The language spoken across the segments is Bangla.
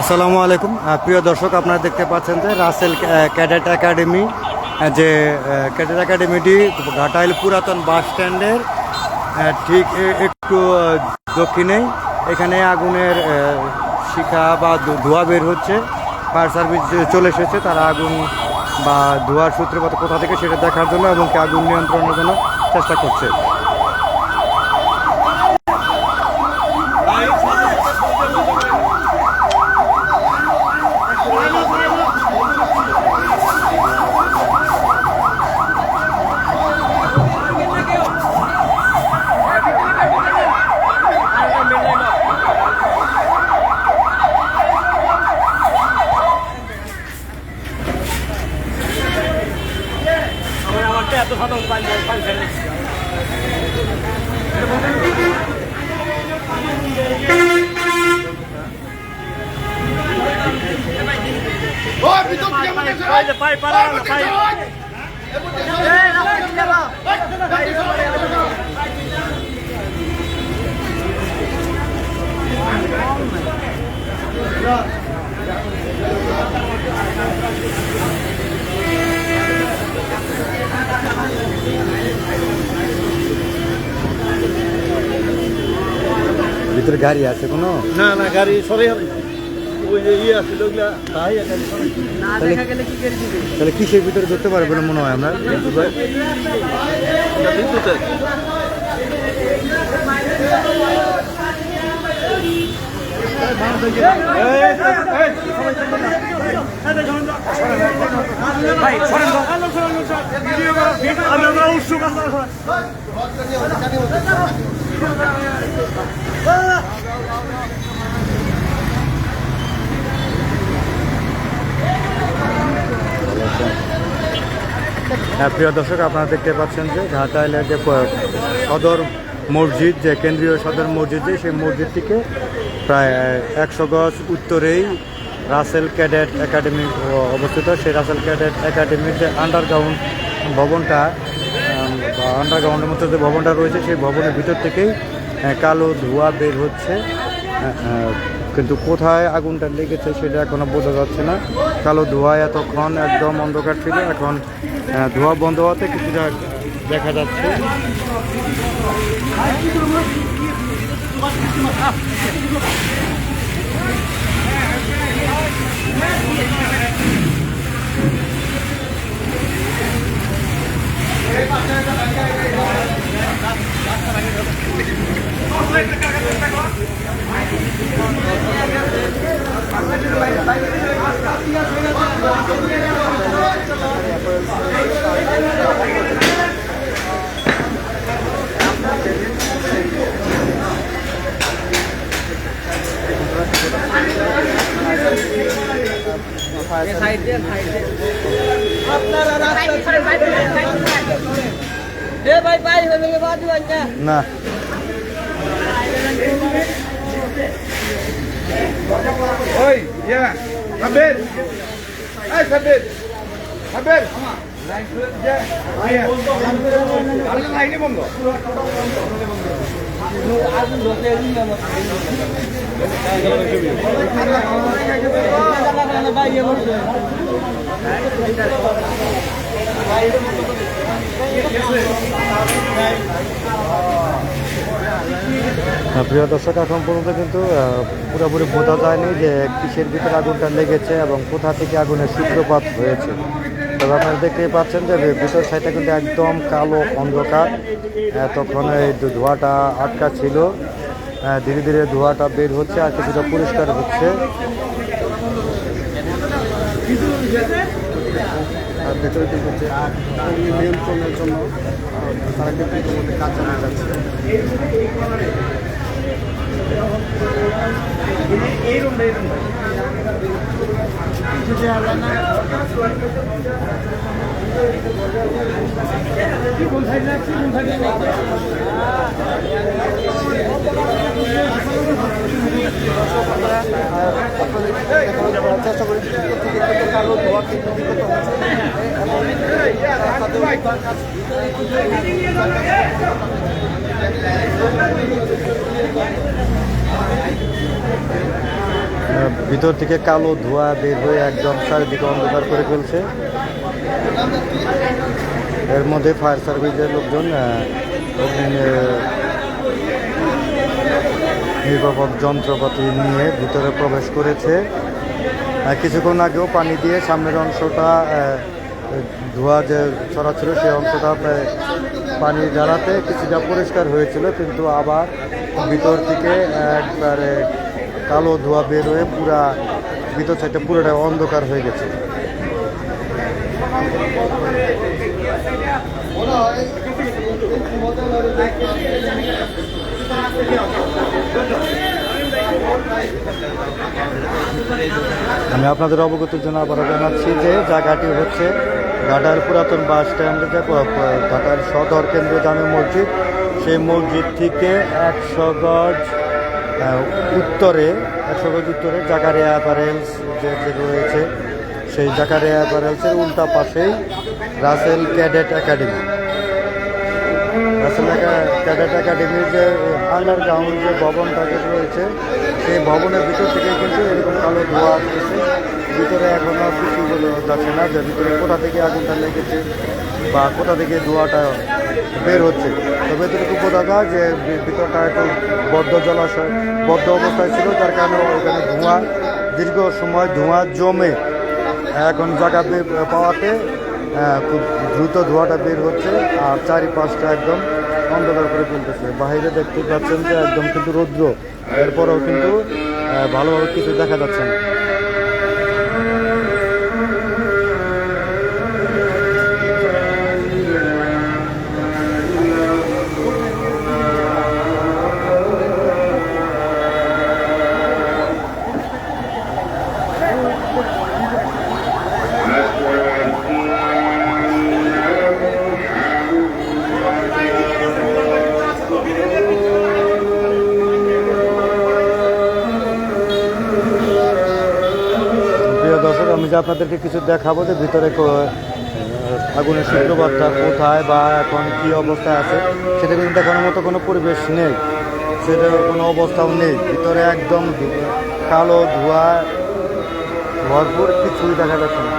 আসসালামু আলাইকুম। প্রিয় দর্শক, আপনারা দেখতে পাচ্ছেন যে রাসেল ক্যা- ক্যাডেট একাডেমি যে ক্যাডেট একাডেমিটি ঘাটাইল পুরাতন বাস স্ট্যান্ডের ঠিক একটু দক্ষিণেই এখানে আগুনের শিখা বা ধোঁয়া বের হচ্ছে। ফায়ার সার্ভিস চলে এসেছে, তারা আগুন বা ধোঁয়ার সূত্রপাত কোথা থেকে সেটা দেখার জন্য এবং আগুন নিয়ন্ত্রণের জন্য চেষ্টা করছে। ভিতরে গাড়ি আছে কোনো না না গাড়ি সরে যাবে ওই যে ইয়ে আছে ওগুলা তাই গাড়ি সরে তাহলে কিসের ভিতরে ধরতে পারবে বলে মনে হয় আমরা ভাই বিদ্যুতের হ্যাঁ প্রিয় দর্শক, আপনারা দেখতে পাচ্ছেন যে ঘাটাইলের যে সদর মসজিদ, যে কেন্দ্রীয় সদর মসজিদ যে, সেই মসজিদটিকে প্রায় একশো গজ উত্তরেই রাসেল ক্যাডেট একাডেমি অবস্থিত। সেই রাসেল ক্যাডেট একাডেমির যে আন্ডারগ্রাউন্ড ভবনটা আন্ডারগ্রাউন্ডের মধ্যে যে ভবনটা রয়েছে, সেই ভবনের ভিতর থেকেই কালো ধোঁয়া বের হচ্ছে। কিন্তু কোথায় আগুনটা লেগেছে সেটা এখনও বোঝা যাচ্ছে না। কালো ধোঁয়া এতক্ষণ একদম অন্ধকার ছিল, এখন ধোঁয়া বন্ধ হওয়াতে কিছুটা দেখা যাচ্ছে। বাজু আচ্ছা না। ওই ইয়া সাবের এই সাবের সাবের লাইনে বন্ধ। আহ, প্রিয় দর্শক, এখন পর্যন্ত কিন্তু পুরোপুরি বোঝা যায়নি যে কিসের ভিতরে আগুনটা লেগেছে এবং কোথা থেকে আগুনের সূত্রপাত হয়েছে। তবে আপনারা দেখতেই পাচ্ছেন যে ভিতর সাইডটা কিন্তু একদম কালো অন্ধকার। তখন এই ধোঁয়াটা আটকা ছিল। ধীরে ধীরে ধোঁয়াটা বের হচ্ছে আর কিছুটা পরিষ্কার হচ্ছে। ভেতরে কিন্তু যে অগ্নি নিয়ন্ত্রণের জন্য তারা কিন্তু ইতিমধ্যে কাজ চালিয়ে যাচ্ছে। ভিতর থেকে কালো ধোঁয়া বের হয়ে একদম চারিদিকে অন্ধকার করে ফেলছে। এর মধ্যে ফায়ার সার্ভিসের লোকজন নির্বাপক যন্ত্রপাতি নিয়ে ভিতরে প্রবেশ করেছে। কিছুক্ষণ আগেও পানি দিয়ে সামনের অংশটা ধোঁয়া যে ছড়াচ্ছিল সেই অংশটা পানি জ্বালাতে কিছুটা পরিষ্কার হয়েছিল, কিন্তু আবার ভিতর থেকে একবারে কালো ধোঁয়া বের হয়ে পুরা ভিতর সাইডটা পুরোটা অন্ধকার হয়ে গেছে। আমি আপনাদের অবগতির জন্য আবারও জানাচ্ছি যে জায়গাটি হচ্ছে ঘাটার পুরাতন বাস স্ট্যান্ডে প- সদর কেন্দ্রীয় জামে মসজিদ। সেই মসজিদ থেকে একশো গজ উত্তরে, একশো গজ উত্তরে জাকারিয়া অ্যাপারেলস যে যে রয়েছে, সেই জাকারিয়া অ্যাপারেলসের উল্টা পাশেই রাসেল ক্যাডেট একাডেমি। একা- ক্যাডেট একাডেমির যে আন্ডারগ্রাউন্ড যে ভবনটা যে রয়েছে, সেই ভবনের ভিতর থেকে কিন্তু এরকম কালো ধোঁয়া আসতেছে। ভিতরে এখনও কিছু যাচ্ছে না, যে ভিতরে কোথা থেকে আগুনটা লেগেছে বা কোথা থেকে ধোঁয়াটা বের হচ্ছে। তবে এতটুকু বোঝা যায় যে ভিতরটা একটু বদ্ধ জলাশয়, বদ্ধ অবস্থায় ছিল তার কারণে ওইখানে ধোঁয়া, দীর্ঘ সময় ধোঁয়া জমে। এখন জায়গাতে পাওয়াতে খুব দ্রুত ধোঁয়াটা বের হচ্ছে আর চারিপাশটা একদম অন্ধকার করে ফেলতেছে বাইরে দেখতে পাচ্ছেন যে একদম কিন্তু রৌদ্র, এরপরেও কিন্তু ভালোভাবে কিছু দেখা যাচ্ছে না। আপনাদেরকে কিছু দেখাবো যে ভিতরে আগুনের সূত্রপাতটা কোথায় বা এখন কি অবস্থায় আছে, সেটা কিন্তু দেখানোর মতো কোনো পরিবেশ নেই। সেটা কোনো অবস্থাও নেই। ভিতরে একদম কালো ধোঁয়া, ভরপুর কিছুই দেখা যাচ্ছে না।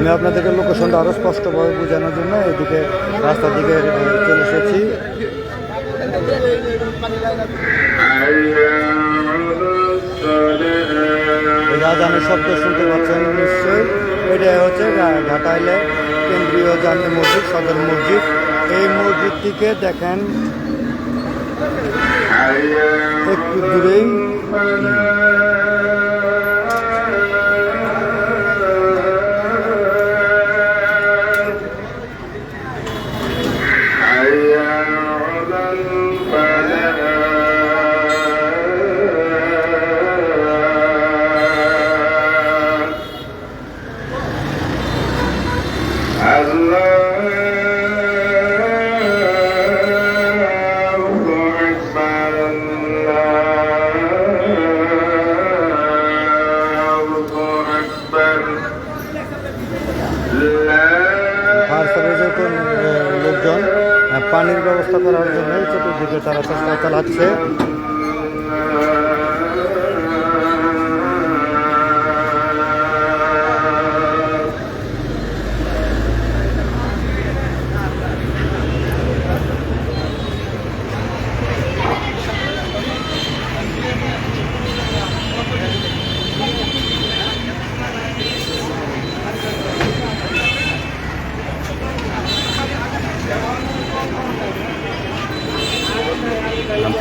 আমি আপনাদেরকে লোকেশনটা আরও স্পষ্টভাবে বোঝানোর জন্য এদিকে রাস্তার দিকে চলে এসেছি। রাজানের শব্দ শুনতে পাচ্ছেন, নিশ্চয়ই। এটা হচ্ছে ঘাটাইলে কেন্দ্রীয় জামি মসজিদ, সদর মসজিদ। এই মসজিদটিকে দেখেন একটু দূরেই। ব্যবস্থা করার জন্য চতুর্দিকে তারা চেষ্টা চালাচ্ছে।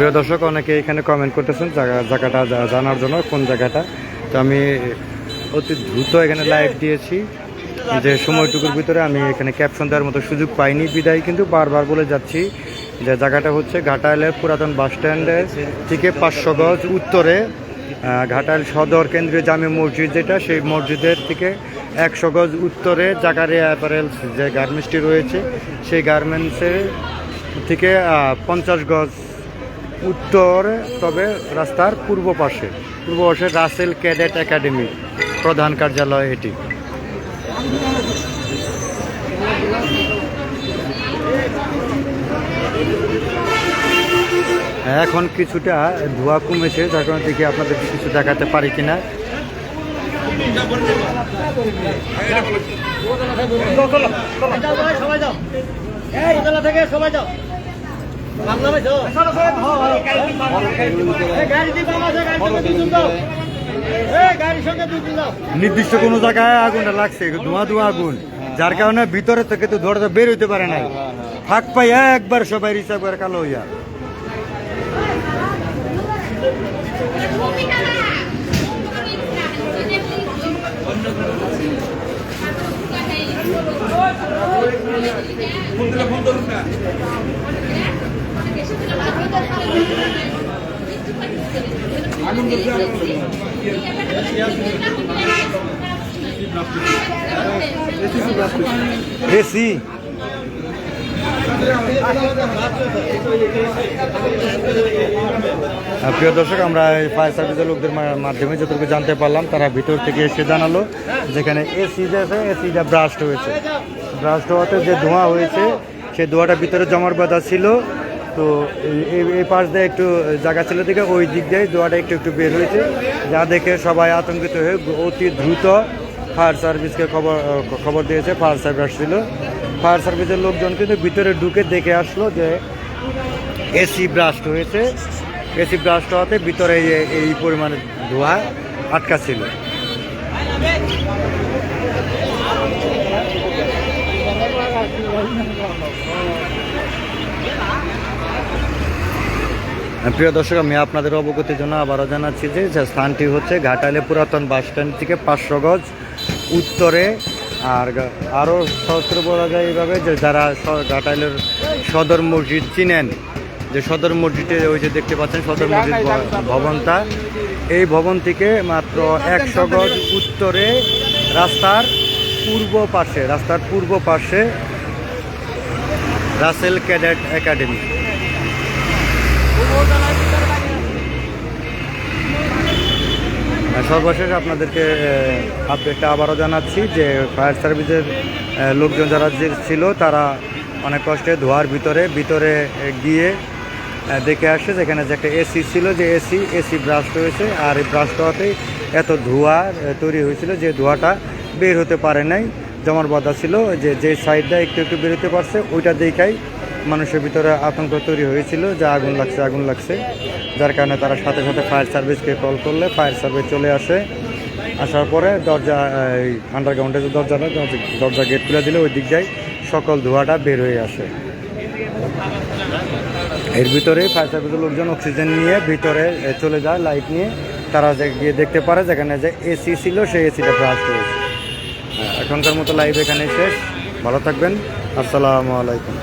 প্রিয় দর্শক, অনেকে এখানে কমেন্ট করতেছেন জায়গা জায়গাটা জানার জন্য, কোন জায়গাটা। তো আমি অতি দ্রুত এখানে লাইভ দিয়েছি। যে সময়টুকুর ভিতরে আমি এখানে ক্যাপশন দেওয়ার মতো সুযোগ পাইনি। বিদায় কিন্তু বারবার বলে যাচ্ছি যে জায়গাটা হচ্ছে ঘাটাইলের পুরাতন বাস স্ট্যান্ডের থেকে পাঁচশো গজ উত্তরে ঘাটাইল সদর কেন্দ্রীয় জামে মসজিদ যেটা, সেই মসজিদের থেকে একশো গজ উত্তরে জাকারিয়া অ্যাপারেলস যে গার্মেন্টসটি রয়েছে, সেই গার্মেন্টসের থেকে পঞ্চাশ গজ উত্তরে, তবে রাস্তার পূর্ব পাশে। পূর্ব পাশে রাসেল ক্যাডেট একাডেমি, প্রধান কার্যালয় এটি। এখন কিছুটা ধোয়া কমেছে, যার কারণে দেখি আপনাদের কিছু দেখাতে পারি কিনা। সবাই যাও থেকে সবাই যাও। নির্দিষ্ট কোনো জায়গায় আগুনটা লাগছে ধোঁয়া ধোঁয়া আগুন। যার কারণে ভিতরে থেকে তো ধোঁয়াটা বের হইতে পারে নাই। ফাঁক পাই, একবার সবাই রিসার্ভ করে কালো হইয়া। এসি আহ, প্রিয় দর্শক আমরা ফায়ার সার্ভিসের লোকদের মাধ্যমে যতটুকু জানতে পারলাম তারা ভিতর থেকে এসে জানালো যেখানে এসি যে আছে এসিটা ব্রাস্ট হয়েছে। ব্রাস্ট হওয়াতে যে ধোঁয়া হয়েছে সেই ধোঁয়াটা ভিতরে জমার বাধা ছিল। তো এই- পাশ দিয়ে একটু জায়গা ছিল দিকে ওই দিক দিয়ে ধোঁয়াটা একটু একটু বের হয়েছে। যা দেখে সবাই আতঙ্কিত হয়ে অতি দ্রুত ফায়ার সার্ভিসকে খবর খবর দিয়েছে, ফায়ার সার্ভিস আসছিল। ফায়ার সার্ভিসের লোকজন কিন্তু ভিতরে ঢুকে দেখে আসলো যে এসি ব্রাস্ট হয়েছে। এসি ব্রাস্ট হওয়াতে ভিতরে এই- এই পরিমাণে ধোঁয়া আটকা ছিল। প্রিয় দর্শক, আমি আপনাদের অবগতির জন্য আবারও জানাচ্ছি যে স্থানটি হচ্ছে ঘাটালে পুরাতন বাস স্ট্যান্ড থেকে পাঁচশো গজ উত্তরে। আর আরও সহস্র বলা যায় এইভাবে যে যারা ঘাটালের সদর মসজিদ চিনেন, যে সদর মসজিদে ওই যে দেখতে পাচ্ছেন সদর মসজিদ ভবনটা, এই ভবন থেকে মাত্র একশো গজ উত্তরে রাস্তার পূর্ব পাশে, রাস্তার পূর্ব পাশে রাসেল ক্যাডেট একাডেমি। সর্বশেষ আপনাদেরকে আপডেটটা আবারও জানাচ্ছি যে ফায়ার সার্ভিসের লোকজন যারা যে ছিল, তারা অনেক কষ্টে ধোয়ার ভিতরে ভিতরে গিয়ে দেখে আসে যেখানে যে একটা এসি ছিল, যে এসি এসি ব্রাস্ট হয়েছে। আর এই ব্রাস্ট হওয়াতেই এত ধোঁয়া তৈরি হয়েছিল যে ধোঁয়াটা বের হতে পারে নাই। জমার বাধা ছিল, যে যে সাইডটা একটু একটু বের হতে পারছে, ওইটা দেখাই মানুষের ভিতরে আতঙ্ক তৈরি হয়েছিল যে আগুন লাগছে আগুন লাগছে। যার কারণে তারা সাথে সাথে ফায়ার সার্ভিসকে কল করলে ফায়ার সার্ভিস চলে আসে। আসার পরে দরজা এই আন্ডারগ্রাউন্ডের যে দরজাটা দরজা- দরজা গেট খুলে দিলে ওই দিক যায় সকল ধোঁয়াটা বের হয়ে আসে। এর ভিতরে ফায়ার সার্ভিসের লোকজন অক্সিজেন নিয়ে ভিতরে চলে যায় লাইট নিয়ে। তারা গিয়ে দেখতে পারে যেখানে যে এসি ছিল সেই এসিটা ব্রাস্ট হয়েছে হ্যাঁ, এখনকার মতো লাইভ এখানে শেষ। ভালো থাকবেন। আসসালামু আলাইকুম।